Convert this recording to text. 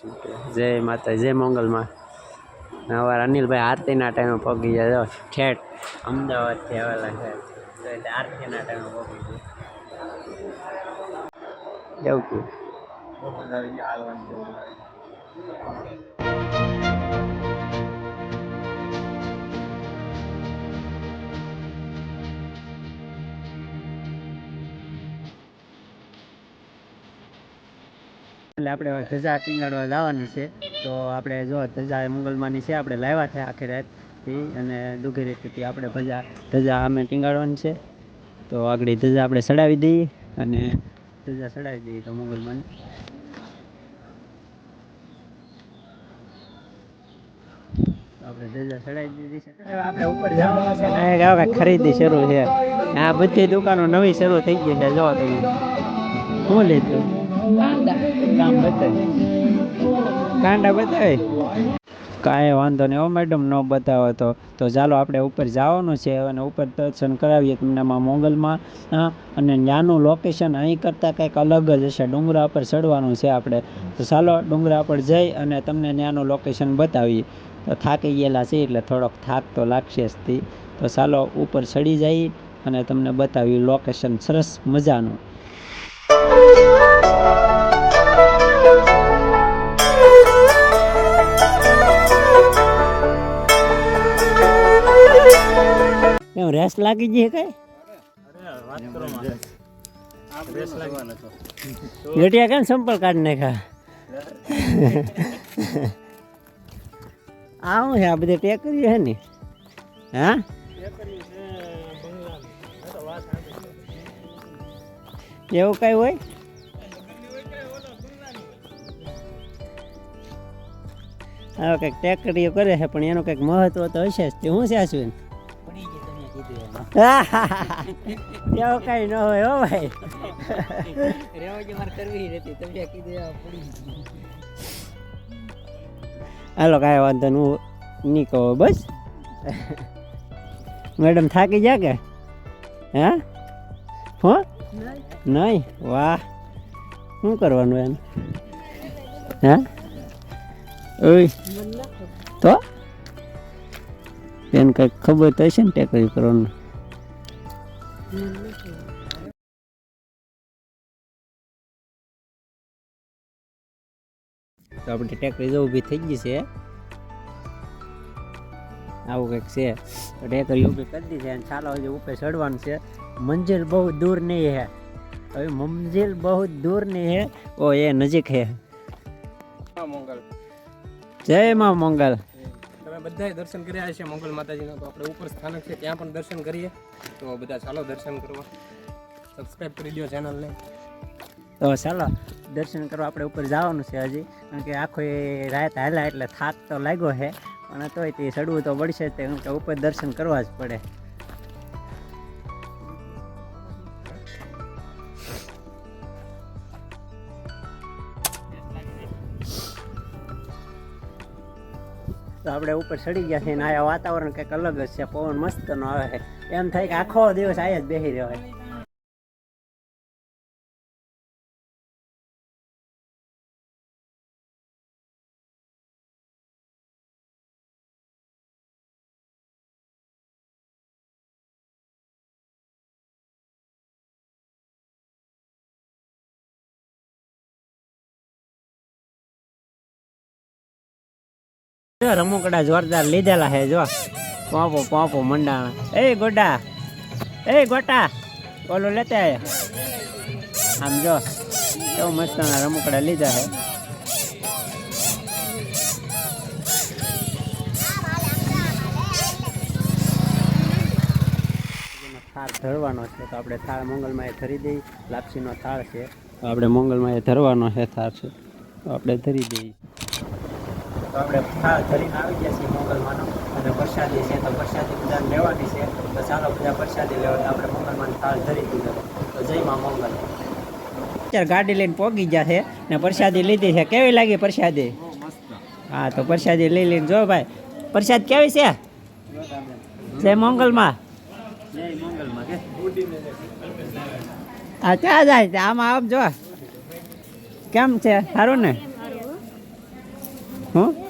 કર્યા જય માતા જય મંગલમાં. અમારા અનિલભાઈ આરતીના ટાઈમે પગી જાય ઠેઠ અમદાવાદથી આવેલા છે. તો એટલે આરતીના ટાઈમે પગી જાય જવું એટલે આપણે ધજા ટીંગાડવા જવાનું છે. તો આપણે જો ધજા મંગલમાની છે, આપણે લાવ્યા છે આખી રાતથી અને દુઘી રીતથી આપણે ભજા, ધજા અમે ટીંગાડવાની છે. તો આગળ ધજા આપણે ચડાવી દઈએ અને ધજા ચડાવી દઈએ તો મંગલમાની આપણે ધજા ચડાવી દીધી ઉપર જવાનું ખરીદી શરૂ છે. આ બધી દુકાનો નવી શરૂ થઈ ગઈ છે, જો તમે. શું લીધું. કાંડા બતાવે. કાંઈ વાંધો નહીં હો મેડમ ન બતાવો તો. તો ચાલો આપણે ઉપર જવાનું છે અને ઉપર દર્શન કરાવીએ તમને માં મોગલમાં. અને ત્યાંનું લોકેશન અહીં કરતાં કંઈક અલગ જ હશે. ડુંગરા પર ચડવાનું છે આપણે. તો ચાલો ડુંગરા પર જઈ અને તમને ત્યાંનું લોકેશન બતાવીએ. તો થાકી ગયેલા છે એટલે થોડોક થાક તો લાગશે જ તે. તો ચાલો ઉપર ચડી જઈ અને તમને બતાવ્યું લોકેશન સરસ મજાનું. એમ રેસ લાગી જઈએ કઈ? ગેટિયા કેમ સંપલ કાઢી નાખ્યા? આ શું છે? આ બધે ટેકરી છે ને? હા? એવું કઈ હોય? હવે કંઈક ટેકરીઓ કરે છે, પણ એનું કંઈક મહત્વ તો હશે જ. તે શું છે અશ્વિન એવું કઈ ન હોય હો ભાઈ હાલો, કાંઈ વાંધો હું નહીં કહો બસ. મેડમ થાકી જા કે? હે? હો? નહીં? વાહ. શું કરવાનું એમ? હે? ઓય. તો? એને કંઈક ખબર તો હશે ને ટેકરી કરવાનું. તો આપણી ટેકરી જો ઊભી થઈ ગઈ છે. આવું કંઈક છે. તો ટેકરી ઊભી કરી દીધી અને ચાલો હજી ઉપર ચડવાનું છે. મંજિલ બહુ દૂર નહીં હે હવે મંજિલ બહુ દૂર નહીં હે ઓ એ નજીક હે મંગલ. જય મા મંગલ. બધાએ દર્શન કર્યા છે મંગલ માતાજીના. તો આપણે ઉપર સ્થાનક છે, ત્યાં પણ દર્શન કરીએ. તો બધા ચાલો દર્શન કરવા. સબસ્ક્રાઈબ કરી લ્યો ચેનલને તો ચાલો, દર્શન કરવા આપણે ઉપર જવાનું છે હજી. કારણ કે આખો એ રાત હાલા એટલે થાક તો લાગ્યો છે. પણ તોય તે ચડવું તો પડશે તે કે ઉપર દર્શન કરવા જ પડે. તો આપણે ઉપર ચડી ગયા છીએ અને આ વાતાવરણ કંઈક અલગ જ છે. પવન મસ્તનો આવે છે. એમ થાય કે આખો દિવસ આયા જ બેસી રહેવાય રમકડા જોરદાર લીધેલા હે જો. પોપો પોપો મંડાણા. એ ગોડા, એ ગોટા, ઓલો લેતે આમ જો, કેવું મસ્તના રમકડા લીધા હે થાળ ધરવાનો છે, તો આપણે થાળ મંગલમાં એ ધરી દઈએ. લાપસીનો થાળ છે આપણે મંગલમાં એ ધરવાનો છે, થાળ છે. તો આપણે ધરી દઈએ. તો આપણે ધરીને આવી ગયા છીએ મંગલમાંનો અને પ્રસાદી છે તો પ્રસાદી બધા લેવાની છે. તો ચાલો બધા પ્રસાદી લેવા આપણે મંગલમાં થાળ ધરી દીધો. તો જય માં મંગલ. અત્યારે ગાડી લઈને પોગી ગયા છે ને પ્રસાદી લીધી છે. કેવી લાગી પ્રસાદી? હા તો પ્રસાદી લઈ લઈને જો ભાઈ. પ્રસાદ કેવી છે? જય મંગલમાં. જય મંગલમાં કે? હા ત્યાં જાય આમાં આમ જો. કેમ છે? સારું ને? હું